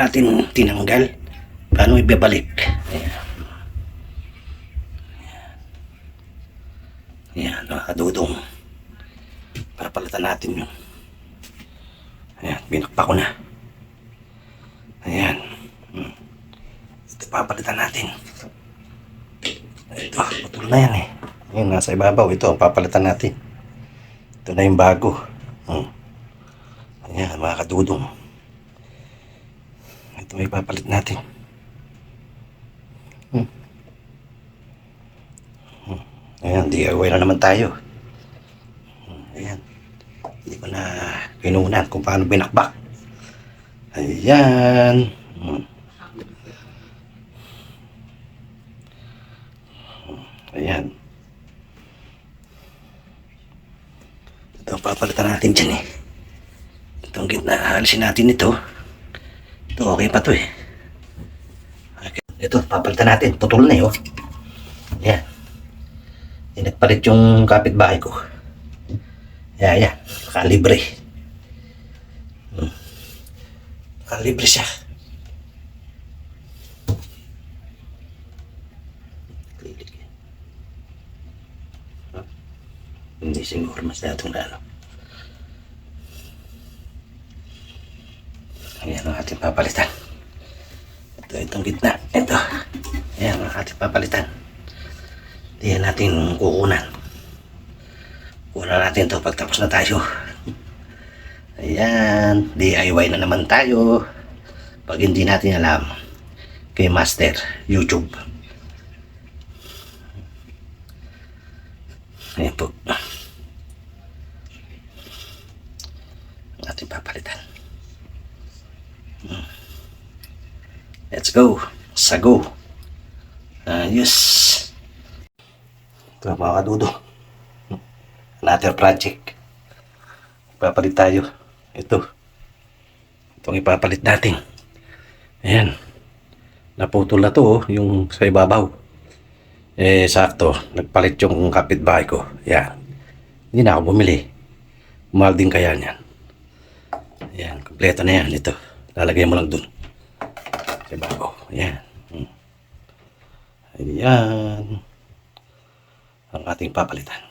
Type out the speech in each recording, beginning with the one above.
natin tinanggal. Paano ibabalik? Ayan. Ayan, mga kadudong. Papalitan natin yun. Ayan, binakpa ko na. Ayan. Hmm. Ito papalitan natin. Ito, putol na yan eh. Ayan, nasa ibabaw. Ito ang papalitan natin. Ito na yung bago. Hmm. Ayan, mga kadudong. Ito ay papalit natin. Hmm. Hmm. Ayan, DIY na naman tayo. Hmm, Ayan. Hindi ko na pinunan kung paano binakbak. Ayan. Hmm. Hmm, Ayan. Ito, papalitan natin dyan eh. Itong gitna, alisin natin ito. Ito, okay pa to eh. Okay. Ito, papalitan natin. Putol na eh, oh. Ayan. Yung nagpalit yung kapitbahay ko. Ayan, ayan. Nakalibre. Hmm. Nakalibre siya. Yan. Ah, Hindi siguro mas datong na ano. Ayan ang ating papalitan. Ito, itong gitna. Ito. Ayan ang ating papalitan. Diyan natin kukunan. Kunan natin to pagtapos na tayo. Ayan. DIY na naman tayo. Pag hindi natin alam, kay Master YouTube. Ayan po. Ating papalitan. Let's go. Sago. Ayos. Ito mga kadudo. Another project. Ipapalit tayo. Ito. Itong ipapalit natin. Ayan. Naputol na to oh, yung sa ibabaw. Eh, sakto. Nagpalit yung kapitbahay ko. Ayan. Hindi na ako bumili. Mahal din kaya niyan. Ayan. Kompleto na yan. Ito. Lalagay mo lang dun. Sa ibabaw. Ayan. Hmm. Ayan. Ang ating papalitan.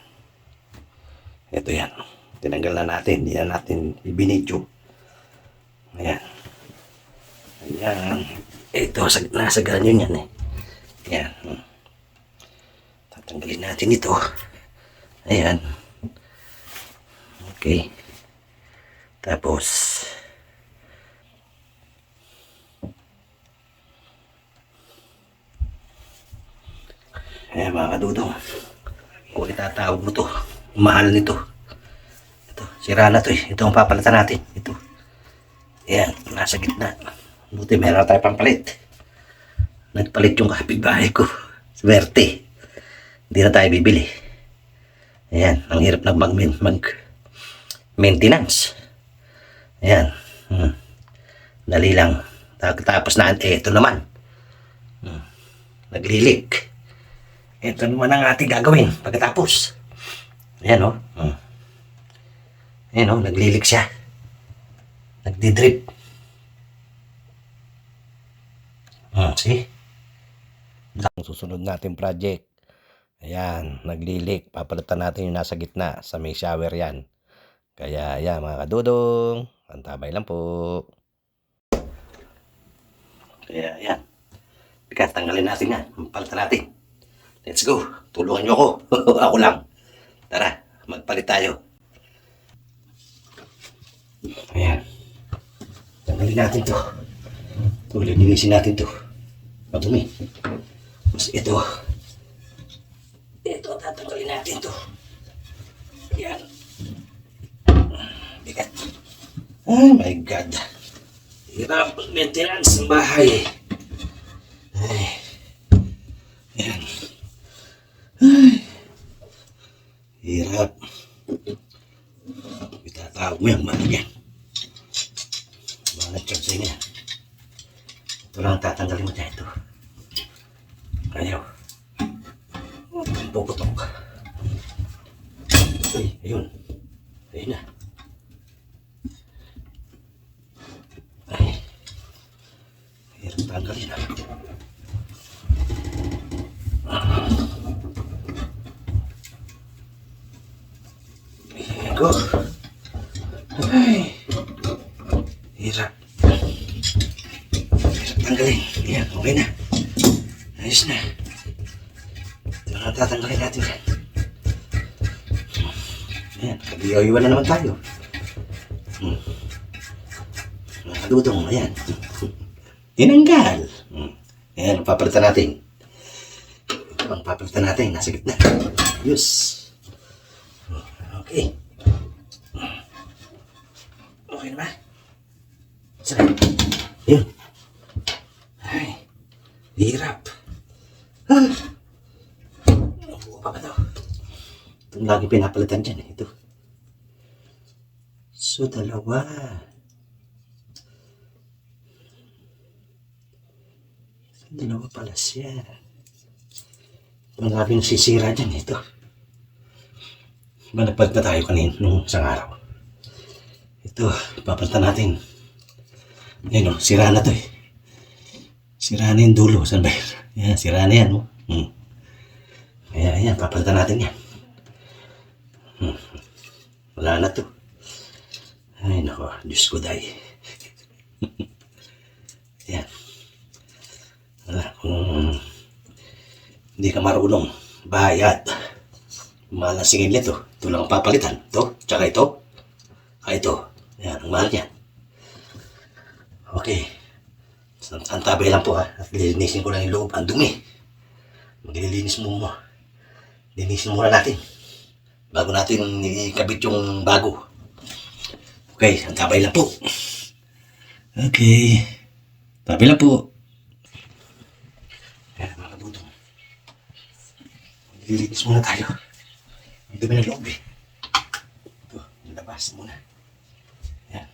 Ito yan. Tinanggal na natin. Hindi na natin ibinidyo. Ayan. Ayan. Ito, sa, nasa ganyan yan eh. Ayan. Hmm. Tatanggalin natin ito. Ayan. Okay. Tapos, Ayan mga kadudong. Kung itatawag mo to, mahal nito. Ito, sira na to eh. Ito ang papalitan natin. Ito. Ayan, nasa gitna. Buti meron tayo pampalit. Nagpalit yung kapitbahay ko. Swerte. Hindi na tayo bibili. Ayan, ang hirap na mag, mag maintenance. Ayan. Hmm. Dali lang. Tapos na, eh, ito naman. Hmm. Naglilik. Ito naman ang ating gagawin pagkatapos. Ayan o. Oh. Hmm. Ayan o, oh, naglilik siya. Nagdidrip. Hmm, see? Ang susunod natin project. Ayan, naglilik. Papalitan natin yung nasa gitna. Sa may shower yan. Kaya, ayan mga kadudong. Antabay lang po. Kaya, ayan. Bigat, tanggalin natin yan. Palitan natin. Let's go. Tulungan niyo ako. ako lang. Tara, magpalit tayo. Ayan. Tanggalin natin to. Ito, linisin natin to. Madumi. Mas ito. Ito, tatanggalin natin to. Ayan. Bigat. Oh my God. Hirap maintenance ng bahay. Ay. Ayan. Hirap. Itatawag mo yung mga yan. Mga chance niya. Ito lang ang tatanggalin mo dyan ito. Ayaw. Puputok. Uy, ayun. Ayan, kabiyaw-iwan na naman tayo. Hmm. Mga dudong, ayan. Tinanggal. Hmm. Ayan, papalitan natin. Ito ang papalitan natin. Nasa gitna. Ayos. Okay. Okay na ba? Saan? Yun. Ay. Hirap. Ah. Nabuo pa ba ito? Lagi pinapalitan dyan. Ito. So, dalawa. Dalawa pala siya. Lagi nasisira dyan. Ito. Nagpalit na tayo kanina nung isang araw? Ito, papalitan natin. Ayun o, sira na to eh. Sira na yung dulo. Saan ba yun? Yan, sira na yan. Oh. Hmm. Kaya yan, papalitan natin yan. Hmm. Wala na to. Ay, nako. Diyos ko, day. yan. Wala, kung hindi ka marunong, bayad. Mahal na nito. Ito lang ang papalitan. Ito, tsaka ito. Ah, ito. Yan, ang mahal niyan. Okay. Santabay lang po ha. At lilinisin ko lang yung loob. Ang dumi. Maglilinis mo mo. Linisin muna natin. Bago natin ikabit yung bago. Okay, santabay lang po. Okay. Tabi lang po. Yan mga kabutong. Lilinis muna tayo. Ang dumi ng loob eh. Ito, labas muna. Yan.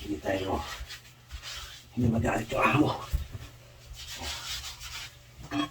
Hindi tayo hindi magalit yung amo. Kailangan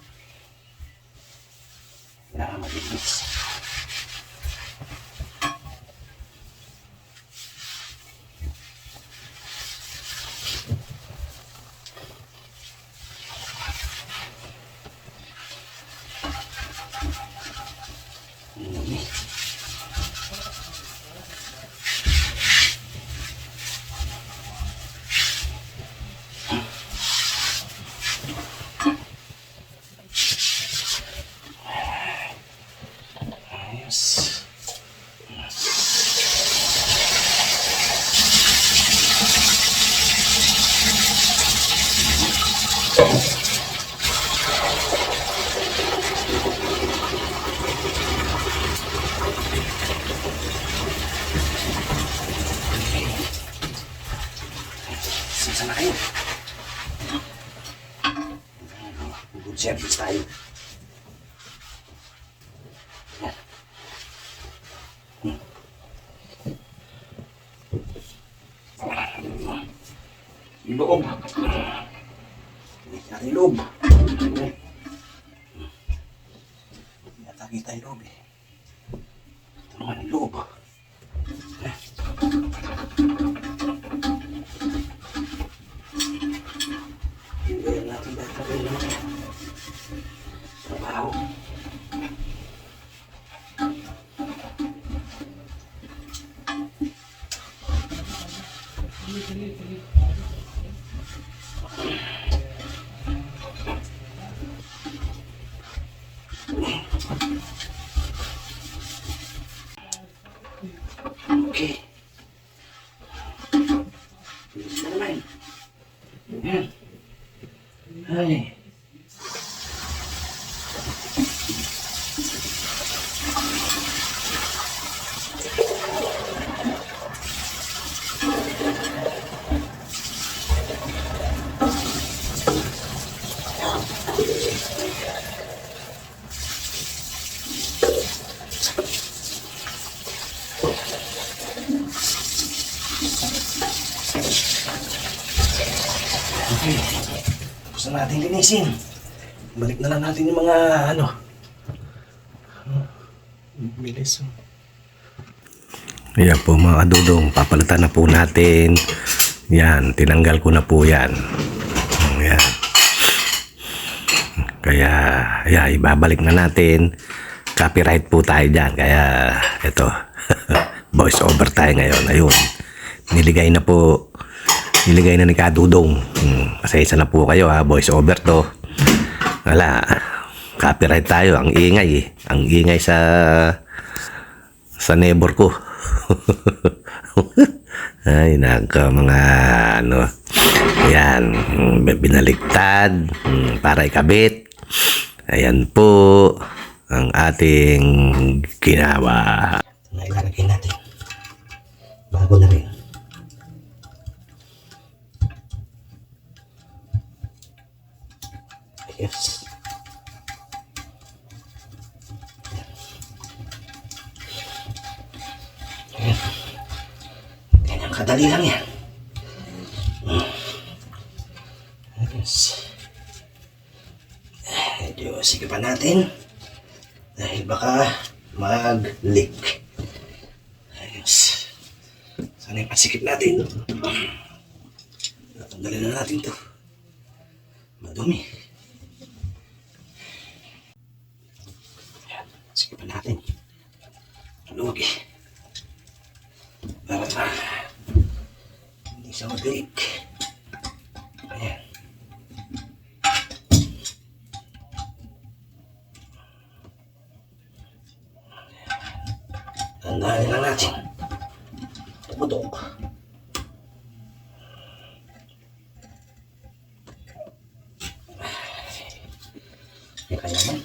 natin linisin. Balik na lang natin yung mga ano. Bilis. Ayan po mga kadudong, papalitan na po natin. Yan, tinanggal ko na po yan. Yan. Kaya, yeah, ibabalik na natin. Copyright po tayo dyan. Kaya, ito, voice over tayo ngayon. Ayun, niligay na po, niligay na ni Kadudong. Hmm, pasensya na po kayo ha, voice over to. Wala, copyright tayo. Ang ingay eh. Ang ingay sa, sa neighbor ko. Ay, naka mga ano. Ayan, mm, binaliktad mm, para ikabit. Ayan po ang ating ginawa. Ito na ilalagay natin. Bago na rin. Yes. Ayan. Ganyan kadali lang yan. Hmm. Yes. Medyo sige pa natin. Dahil baka mag-leak. Ayos. Sana yung pasikip natin. Tandaan lang natin. Tumutok. Yan kaya naman.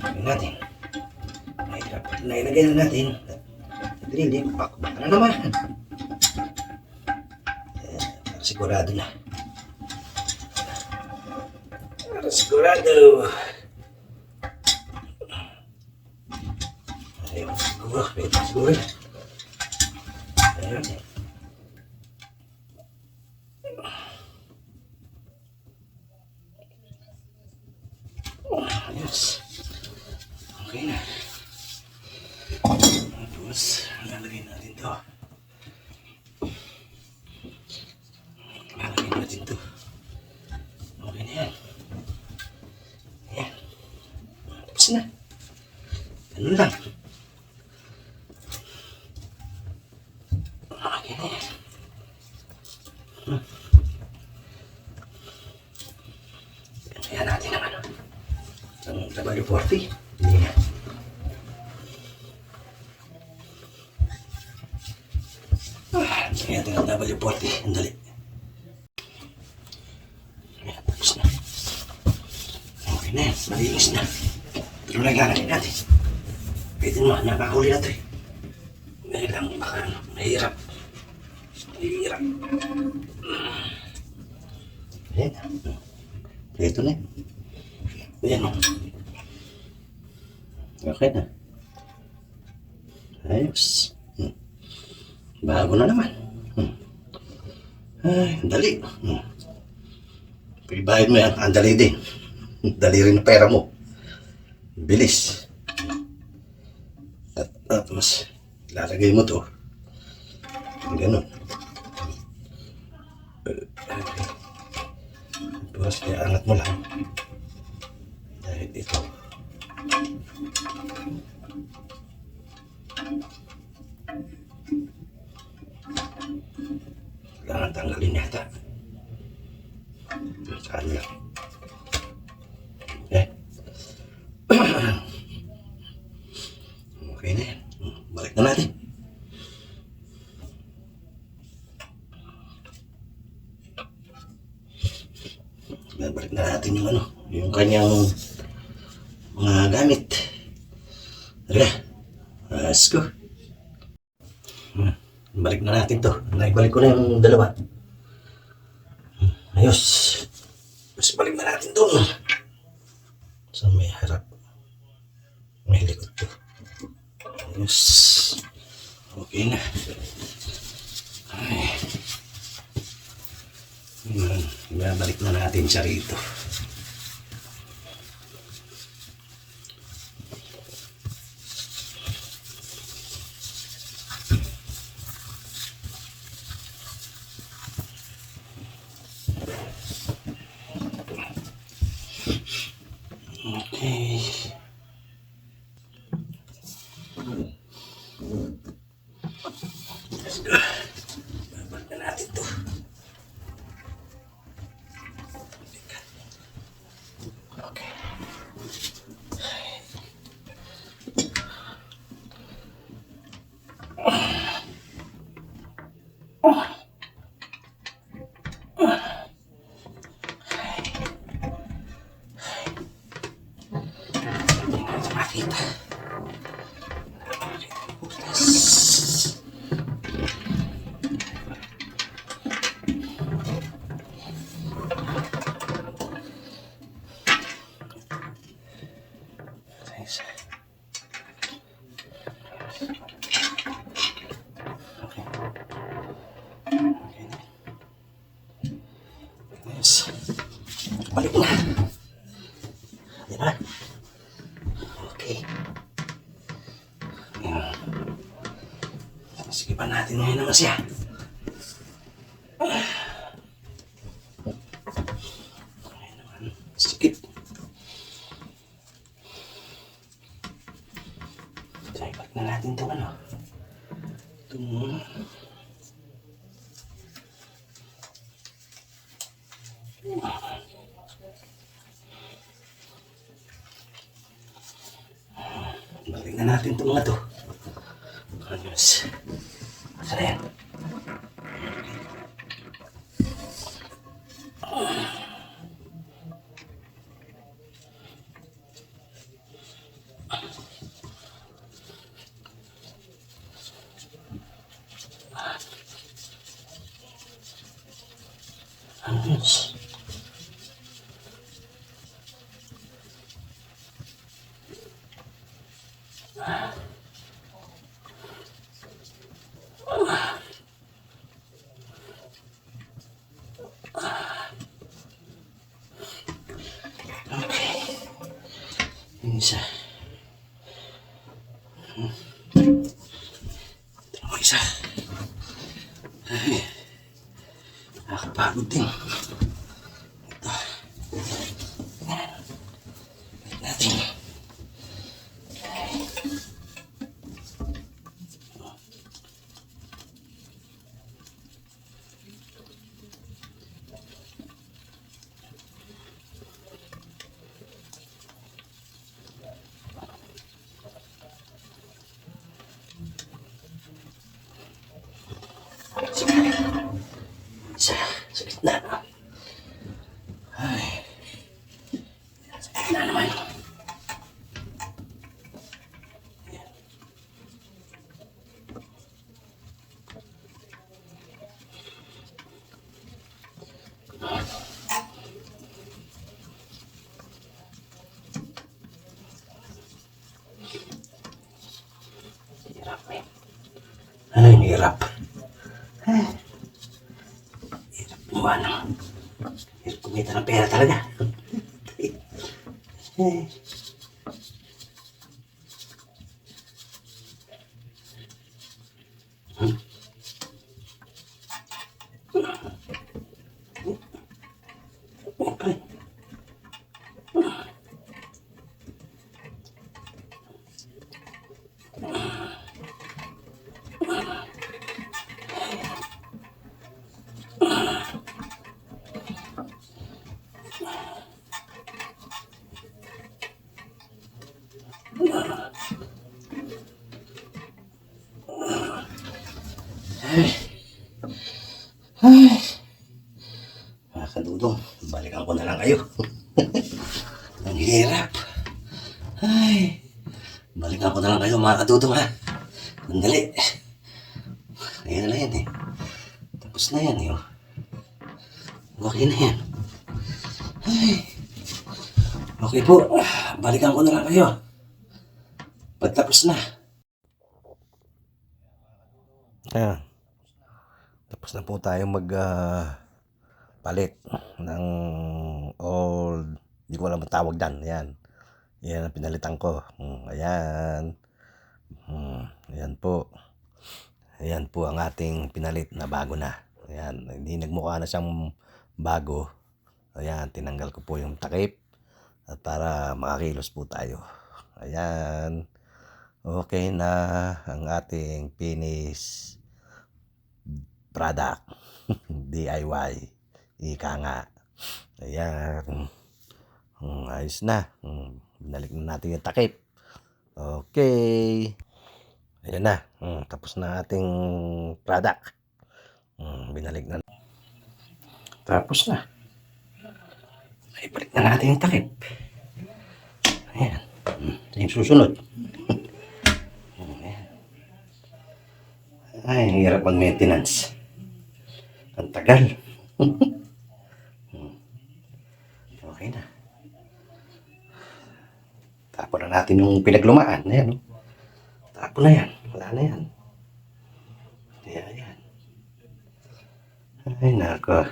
Gawin natin. Nailagay na natin. Nagrili. Bakbak na naman. Eh, sigurado na. Para sigurado. Ayun, siguro. Pwede 40? Hindi na. Ah, hindi natin ang W40. Ang dali. Ayan, tapos na. Okay na yan. Malinis na. Pero naglalagay natin. Pwede mo, napakahuli na ito eh. Ngayon lang, baka ano, mahirap. Mahirap. Ayan. Ito na yun. Okay na. Ayos. Hmm. Bago na naman. Hmm. Ay, dali. Hmm. Pagbayad mo yan, ang dali din. Dali rin ang pera mo. Bilis. At tapos, lalagay mo to. Ganun. Tapos, iangat mo lang. Dahil ito. Kailangan tanggalin yata. Saan lang. Eh. okay na yan. Balik na natin. Babalik na natin yung ano, yung kanyang mga gamit. Tara, let's go. Hmm, Balik na natin to. Naibalik ko na yung dalawa. Hmm, Ayos. Mas balik na natin to. Sa may harap. May likod to. Ayos. Okay na. Ay. Hmm, Ibabalik na natin siya rito. Okay. Let's go. Babalik na natin to. Okay. Hindi na ito makita. Butas. Thanks. Okay. Okay na. Yes. Balik na. Di ba? Okay. Ayan. Sige pa naman siya. Try back na natin itong ano. Itong... Balik na natin itong mga to. Ayos. Saan na yan? Nakakapagod din. Ito. Yan. Balik natin. Isa. Sa gitna. Ay. Sa gitna naman. Ayan. Hirap eh. Ay, hirap. Ay. Hirap buwan. Hirap kumita ng pera talaga. Eh. Ay. Ay. Mga kadudong, balikan ko na lang kayo. Ang hirap. Ay. Balikan ko na lang kayo mga kadudong ha. Mandali. Ayan na yan eh. Tapos na yan eh. oh. Okay na yan. Ay. Okay po. Balikan ko na lang kayo. Pagtapos na. Ayan. Tapos na po tayo mag ah, palit ng old, hindi ko alam ang tawag dyan. Ayan. Yan ang pinalitan ko. Hmm, ayan. Hmm, ayan po. Ayan po ang ating pinalit na bago na. Ayan. Hindi nagmukha na siyang bago. Ayan. Tinanggal ko po yung takip. At para makakilos po tayo. Ayan. Okay na ang ating finish product. DIY. Ika nga. Ayan. Hmm, ayos na. Hmm, binalik na natin yung takip. Okay. Ayan na. Hmm, tapos na ating product. Hmm, binalik na. Tapos na. Ibalik na natin yung takip. Ayan. Hmm, yung susunod. Ayan. Ay, hirap mag-maintenance. Tagal. Okay na. Tapon na natin yung pinaglumaan. Ayan, oh. Tapon na yan. Wala na yan. Ayan, ayan. Ay, nako.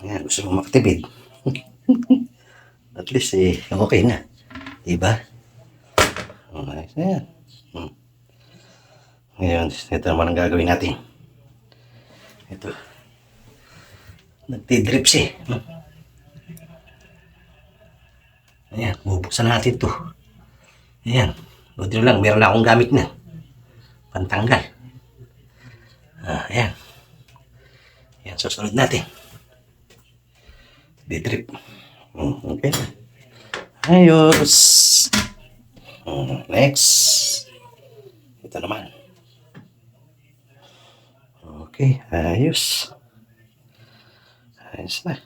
Ayan, gusto mo makatipid. At least, eh, okay na. Diba? Okay, so yan. Hmm. Ngayon, ito naman ang gagawin natin. Ito. Nagtidrip siya. eh. Hmm. Ayan, bubuksan natin to. Ayan. Buti lang, meron akong gamit na. Pantanggal. Ah, ayan. Ayan, susunod natin. Di-drip. Hmm, okay. Ayos. Hmm, next. Ito naman. Okay, ayos. Ayos na.